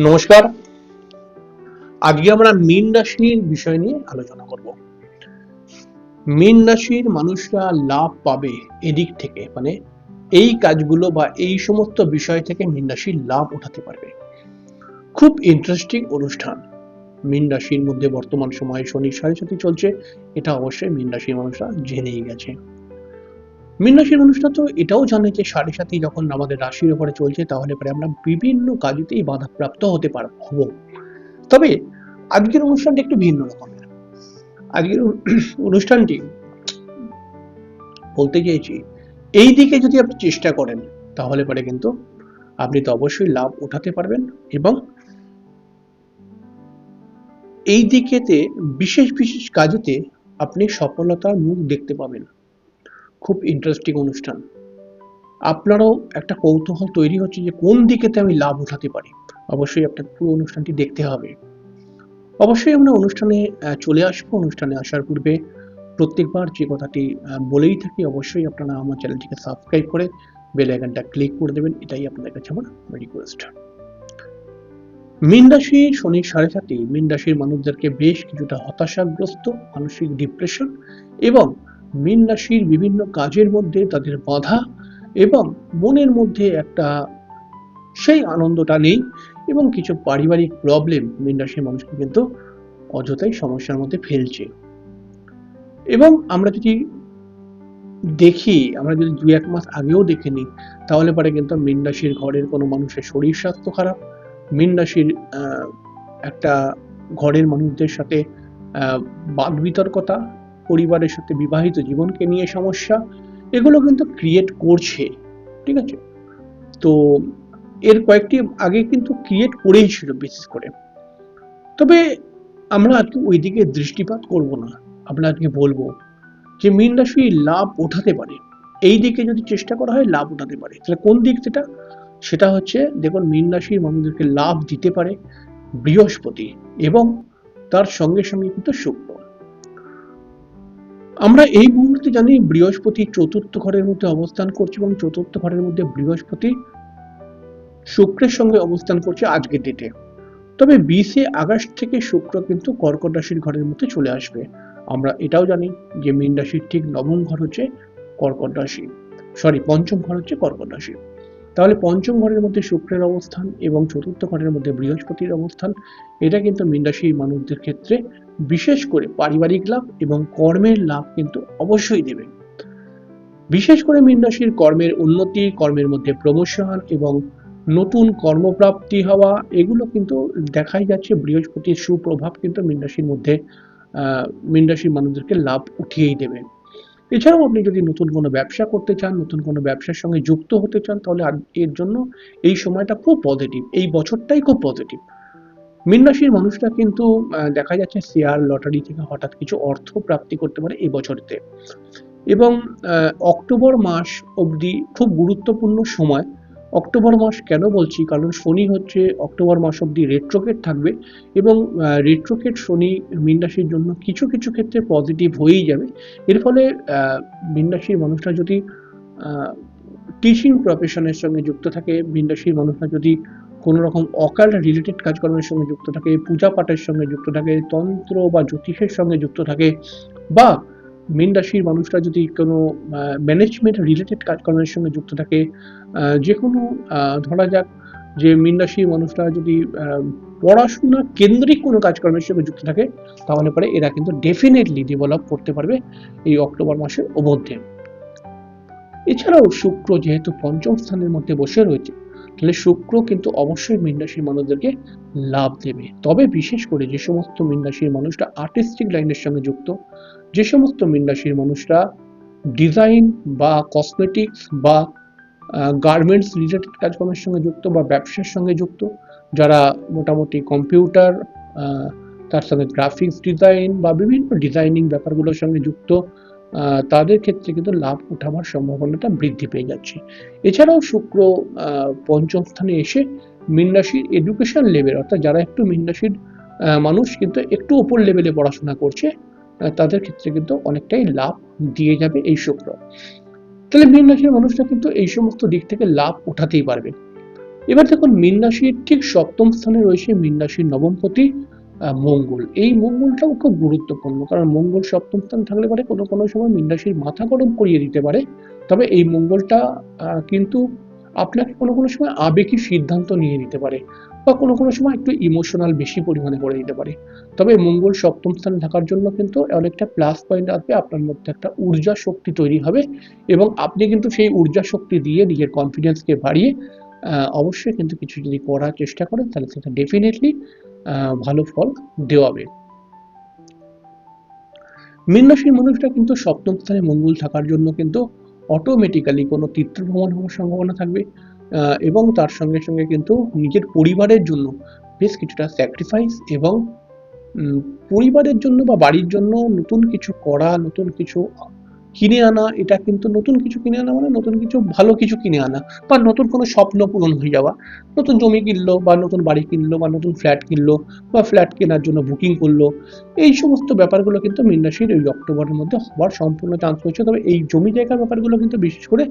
নমস্কার। আজকে আমরা মীন রাশির বিষয় নিয়ে আলোচনা করব। মীন রাশির মানুষরা লাভ পাবে এদিক থেকে মানে এই কাজগুলো বা এই সমস্ত বিষয় থেকে মীন রাশির লাভ উঠাতে পারবে। খুব ইন্টারেস্টিং অনুষ্ঠান। মীন রাশির মধ্যে বর্তমান সময়ে শনি সাড়ে চলছে, এটা অবশ্যই মীন রাশির মানুষরা জেনেই গেছে। মীন রাশির মানুষরা তো এটাও জানে যে সাড়ে সাথে যখন আমাদের রাশির উপরে চলছে, তাহলে পরে আমরা বিভিন্ন কাজেতেই বাধাপ্রাপ্ত হতে পারব। হব তবে আজকের অনুষ্ঠানটি একটু ভিন্ন রকমের। আজকের অনুষ্ঠানটি বলতে চেয়েছি এই দিকে যদি আপনি চেষ্টা করেন, তাহলে পরে কিন্তু আপনি তো অবশ্যই লাভ উঠাতে পারবেন এবং এই দিকেতে বিশেষ বিশেষ কাজেতে আপনি সফলতার মুখ দেখতে পাবেন। খুব ইন্টারেস্টিং অনুষ্ঠান। আপনারও একটা কৌতূহল তৈরি হচ্ছে যে কোন দিকেতে আমি লাভ উঠাতে পারি। অবশ্যই আপনার পুরো অনুষ্ঠানটি দেখতে হবে। অবশ্যই আমরা অনুষ্ঠানে চলে আসব। অনুষ্ঠানে আসার পূর্বে প্রত্যেকবার যে কথাটি বলেই থাকি, অবশ্যই আপনারা আমার চ্যানেলটিকে সাবস্ক্রাইব করে বেল আইকনটা ক্লিক করে দেবেন। এটাই আপনাদের কাছে আমার রিকোয়েস্ট মীন রাশি শনির সাড়ে সাথে মীন রাশির মানুষদেরকে বেশ কিছুটা হতাশাগ্রস্ত, মানসিক ডিপ্রেশন এবং মীন রাশির বিভিন্ন কাজের মধ্যে তাদের বাধা এবং মনের মধ্যে একটা সেই আনন্দটা নেই এবং কিছু পারিবারিক প্রবলেম মীন রাশির মানুষকে কিন্তু অযথাই সমস্যার মধ্যে ফেলছে। এবং আমরা যদি দেখি, আমরা যদি দুই এক মাস আগেও দেখে নিই, তাহলে পরে কিন্তু মীন রাশির ঘরের কোনো মানুষের শরীর স্বাস্থ্য খারাপ। মীন রাশির একটা ঘরের মানুষদের সাথে বাদ বিতর্কতা পরিবারের সাথে বিবাহিত জীবনকে নিয়ে সমস্যা, এগুলো কিন্তু ক্রিয়েট করছে, ঠিক আছে? তো এর কয়েকটি আগে কিন্তু ক্রিয়েট করেই ছিল বিশেষ করে। তবে আমরা আজকে ওই দিকে দৃষ্টিপাত করব না আমরা আজকে বলব যে মীন রাশি লাভ ওঠাতে পারে। এই দিকে যদি চেষ্টা করা হয়, লাভ ওঠাতে পারে। তাহলে কোন দিক সেটা সেটা হচ্ছে, দেখুন মীন রাশির মানুষদেরকে লাভ দিতে পারে বৃহস্পতি এবং তার সঙ্গে সঙ্গে কিন্তু শুক্র। আমরা এই মুহূর্তে জানি বৃহস্পতি চতুর্থ ঘরের মধ্যে অবস্থান করছে এবং চতুর্থ ঘরের মধ্যে বৃহস্পতি শুক্রের সঙ্গে অবস্থান করছে আজকের ডেটে তবে বিশে আগস্ট থেকে শুক্র কিন্তু কর্কট রাশির ঘরের মধ্যে চলে আসবে। আমরা এটাও জানি যে মীন রাশির ঠিক নবম ঘর হচ্ছে কর্কট রাশি। সরি পঞ্চম ঘর হচ্ছে কর্কট রাশি। তাহলে পঞ্চম ঘরের মধ্যে শুক্রের অবস্থান এবং চতুর্থ ঘরের মধ্যে বৃহস্পতির অবস্থান, এটা কিন্তু মীন রাশির মানুষদের ক্ষেত্রে বিশেষ করে পারিবারিক লাভ এবং কর্মের লাভ কিন্তু অবশ্যই দেবে। বিশেষ করে মীন রাশির কর্মের উন্নতি, কর্মের মধ্যে প্রমোশন এবং নতুন কর্মপ্রাপ্তি হওয়া, এগুলো কিন্তু দেখাই যাচ্ছে বৃহস্পতির সুপ্রভাব কিন্তু মীন রাশির মধ্যে মীন রাশির মানুষদেরকে লাভ উঠিয়েই দেবে। এছাড়াও আপনি যদি নতুন কোনো ব্যবসা করতে চান, নতুন কোনো ব্যবসার সঙ্গে যুক্ত হতে চান, তাহলে এর জন্য এই সময়টা খুব পজিটিভ এই বছরটাই খুব পজিটিভ মীন রাশির মানুষরা কিন্তু দেখা যাচ্ছে শেয়ার লটারি থেকে হঠাৎ কিছু অর্থ প্রাপ্তি করতে পারে এই বছরতে। এবং অক্টোবর মাস অবধি খুব গুরুত্বপূর্ণ সময়। অক্টোবর মাস কেন বলছি? কারণ শনি হচ্ছে অক্টোবর মাস অবধি রেট্রোকেট থাকবে এবং রেট্রোকেট শনি মীন রাশির জন্য কিছু কিছু ক্ষেত্রে পজিটিভ হয়েই যাবে। এর ফলে আহ, মীন রাশির মানুষরা যদি টিচিং প্রফেশনের সঙ্গে যুক্ত থাকে মীন রাশির মানুষরা যদি কোনো রকম অকাল রিলেটেড কাজকর্মের সঙ্গে যুক্ত থাকে পূজা পাঠের সঙ্গে যুক্ত থাকে, তন্ত্র বা জ্যোতিষের সঙ্গে যুক্ত থাকে, বা মীন রাশির মানুষরা যদি কোনো ম্যানেজমেন্ট রিলেটেড কাজকর্মের সঙ্গে যুক্ত থাকে যে কোনো ধরা যাক যে মীন রাশির মানুষরা যদি পড়াশোনা কেন্দ্রিক কোনো কাজকর্মের সঙ্গে যুক্ত থাকে, তাহলে পরে এরা কিন্তু ডেফিনেটলি ডেভেলপ করতে পারবে এই অক্টোবর মাসের মধ্যে। এছাড়াও শুক্র যেহেতু পঞ্চম স্থানের মধ্যে বসে রয়েছে তাহলে শুক্র কিন্তু অবশ্যই মীন রাশির মানুষদেরকে লাভ দেবে। তবে বিশেষ করে যে সমস্ত মীন রাশির মানুষরা আর্টিস্টিক লাইনের সঙ্গে যুক্ত, যে সমস্ত মীন রাশির মানুষরা ডিজাইন বা কসমেটিক্স বা গার্মেন্টস রিলেটেড কাজকর্মের সঙ্গে যুক্ত বা ব্যবসার সঙ্গে যুক্ত, যারা মোটামুটি কম্পিউটার তার সঙ্গে গ্রাফিক্স ডিজাইন বা বিভিন্ন ডিজাইনিং ব্যাপারগুলোর সঙ্গে যুক্ত তাদের ক্ষেত্রে কিন্তু লাভ উঠাবার সম্ভাবনাটা বৃদ্ধি পেয়ে যাচ্ছে। এছাড়াও শুক্র পঞ্চম স্থানে এসে মীন রাশির এডুকেশন লেভেল অর্থাৎ যারা একটু মীন রাশির মানুষ কিন্তু একটু ওপর লেভেলে পড়াশোনা করছে তাদের ক্ষেত্রে কিন্তু অনেকটাই লাভ দিয়ে যাবে এই শুক্র। তাহলে মীন রাশির মানুষরা কিন্তু এই সমস্ত দিক থেকে লাভ উঠাতেই পারবে। এবার দেখুন, মীন রাশির ঠিক সপ্তম স্থানে রয়েছে মীন রাশির নবমপতি মঙ্গল। এই মঙ্গলটাও খুব গুরুত্বপূর্ণ, কারণ মঙ্গল সপ্তম স্থান থাকলে পারে কোনো কোনো সময় মীন রাশির মাথা গরম করিয়ে দিতে পারে। তবে এই মঙ্গলটা কিন্তু আপনাকে কোনো কোনো সময় আবেগী সিদ্ধান্ত নিয়ে নিতে পারে বা কোনো কোনো সময় একটু ইমোশনাল বেশি পরিমাণে করে দিতে পারে। তবে মঙ্গল সপ্তম স্থানে থাকার জন্য কিন্তু অনেকটা প্লাস পয়েন্ট আসবে, আপনার মধ্যে একটা ঊর্জা শক্তি তৈরি হবে এবং আপনি কিন্তু সেই ঊর্জা শক্তি দিয়ে নিজের কনফিডেন্সকে বাড়িয়ে অবশ্যই কিন্তু কিছু যদি করার চেষ্টা করেন, তাহলে সেটা ডেফিনেটলি ভালো ফল দেওয়াবে। মীন রাশির মানুষরা কিন্তু সপ্তম স্থানে মঙ্গল থাকার জন্য কিন্তু অটোমেটিক্যালি কোনো তীর্থ ভ্রমণ হওয়ার সম্ভাবনা থাকবে এবং তার সঙ্গে সঙ্গে কিন্তু নিজের পরিবারের জন্য বেশ কিছুটা স্যাক্রিফাইস এবং পরিবারের জন্য বা বাড়ির জন্য নতুন কিছু করা, নতুন কিছু কিনে আনা, এটা কিন্তু নতুন কিছু কিনে আনা মানে নতুন কিছু, ভালো কিছু কিনে আনা বা নতুন কোনো স্বপ্ন পূরণ হয়ে যাওয়া। নতুন জমি কিনলো বা নতুন বাড়ি কিনলো বা নতুন ফ্ল্যাট কিনলো বা ফ্ল্যাট কেনার জন্য বুকিং করল, এই সমস্ত ব্যাপারগুলো কিন্তু মীন রাশির এই অক্টোবরের মধ্যে হওয়ার সম্পূর্ণ চান্স রয়েছে। তবে এই জমি জায়গার ব্যাপারগুলো কিন্তু বিশেষ করে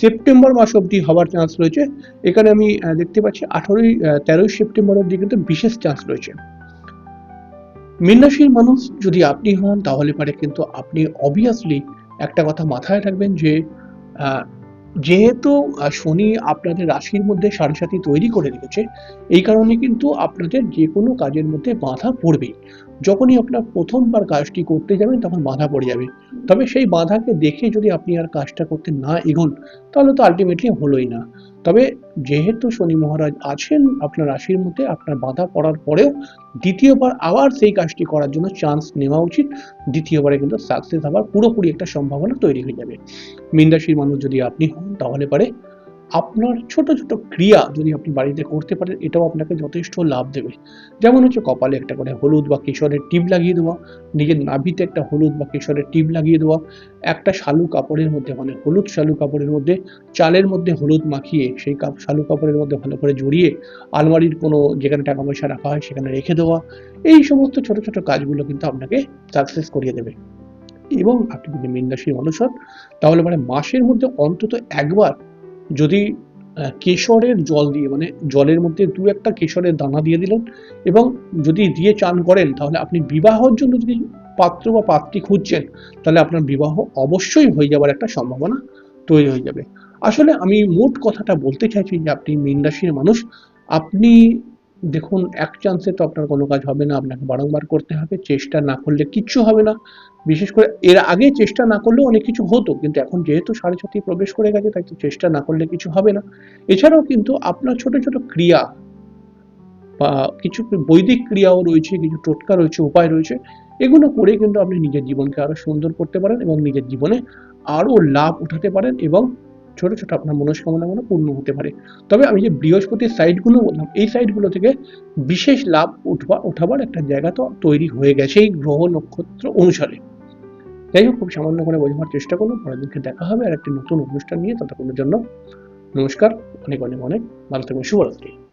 সেপ্টেম্বর মাস অবধি হওয়ার চান্স রয়েছে। এখানে আমি দেখতে পাচ্ছি আঠারোই তেরোই সেপ্টেম্বর অবধি কিন্তু বিশেষ চান্স রয়েছে। মীন রাশির মানুষ যদি আপনি হন, তাহলে পারে কিন্তু আপনি অবভিয়াসলি একটা কথা মাথায় রাখবেন যে যেহেতু শনি আপনাদের রাশির মধ্যে সাড়ে তৈরি করে রেখেছে, এই কারণে কিন্তু আপনাদের যে কোনো কাজের মধ্যে বাধা পড়বেই। যখনই আপনার প্রথমবার কাজটি করতে যাবেন, তখন বাধা পড়ে যাবে। তবে সেই বাধাকে দেখে যদি আপনি আর কাজটা করতে না এগোন, তাহলে তো আলটিমেটলি হলোই না। তবে যেহেতু শনি মহারাজ আছেন, আপনার রাশির মধ্যে আপনার বাধা পড়ার পরেও দ্বিতীয়বার আবার সেই কাজটি করার জন্য চান্স নেওয়া উচিত। দ্বিতীয়বারে কিন্তু সাকসেস হওয়ার পুরোপুরি একটা সম্ভাবনা তৈরি হয়ে যাবে। মীন রাশির মানুষ যদি আপনি হন, তাহলে পারে আপনার ছোট ছোট ক্রিয়া যদি আপনি বাড়িতে করতে পারেন, এটাও আপনাকে যথেষ্ট লাভ দেবে। যেমন হচ্ছে কপালে একটা করে হলুদ বা কেশরের টিপ লাগিয়ে দেওয়া, নিজের নাভিতে একটা হলুদ বা কেশরের টিপ লাগিয়ে দেওয়া, একটা শালু কাপড়ের মধ্যে মানে হলুদ শালু কাপড়ের মধ্যে, চালের মধ্যে হলুদ মাখিয়ে সেই কাপ, শালু কাপড়ের মধ্যে ভালো করে জড়িয়ে আলমারির কোনো যেখানে টাকা পয়সা রাখা হয় সেখানে রেখে দেওয়া, এই সমস্ত ছোট ছোট কাজগুলো কিন্তু আপনাকে সাকসেস করিয়ে দেবে। এবং আপনি যদি মীন রাশির মানুষ হন, তাহলে মানে মাসের মধ্যে অন্তত একবার যদি কেশরের জল দিয়ে মানে জলের মধ্যে দু একটা কেশরের দানা দিয়ে দিলেন এবং যদি দিয়ে চান করেন, তাহলে আপনি বিবাহর জন্য যদি পাত্র বা পাত্রী খুঁজছেন, তাহলে আপনার বিবাহ অবশ্যই হয়ে যাওয়ার একটা সম্ভাবনা তৈরি হয়ে যাবে। আসলে আমি মোট কথাটা বলতে চাইছি যে আপনি মীন রাশির মানুষ, আপনি দেখুন, এক চান্সে তো আপনার কোনো কাজ হবে না, আপনাকে বারংবার করতে হবে, চেষ্টা না করলে কিচ্ছু হবে না। বিশেষ করে এর আগে চেষ্টা না করলেও অনেক কিছু হতো, কিন্তু এখন যেহেতু সাড়ে ছতেই প্রবেশ করে গেছে, তাই তো চেষ্টা না করলে কিছু হবে না। এছাড়াও কিন্তু আপনার ছোট ছোট ক্রিয়া বা কিছু বৈদিক ক্রিয়াও রয়েছে, কিছু টোটকা রয়েছে, উপায় রয়েছে, এগুলো করে কিন্তু আপনি নিজের জীবনকে আরও সুন্দর করতে পারেন এবং নিজের জীবনে আরও লাভ উঠাতে পারেন এবং ছোট ছোট আপনার মনস্কামনাগুলো পূর্ণ হতে পারে। তবে আমি যে বৃহস্পতির সাইডগুলো বললাম, এই সাইডগুলো থেকে বিশেষ লাভ উঠবা উঠাবার একটা জায়গা তো তৈরি হয়ে গেছে এই গ্রহ নক্ষত্র অনুসারে। যাই হোক, খুব সামান্য করে বোঝাবার চেষ্টা করুন পরের দিনকে দেখা হবে আর একটি নতুন অনুষ্ঠান নিয়ে ততক্ষণের জন্য নমস্কার, অনেক অনেক অনেক, ভালো থাকবেন শুভরাত্রি।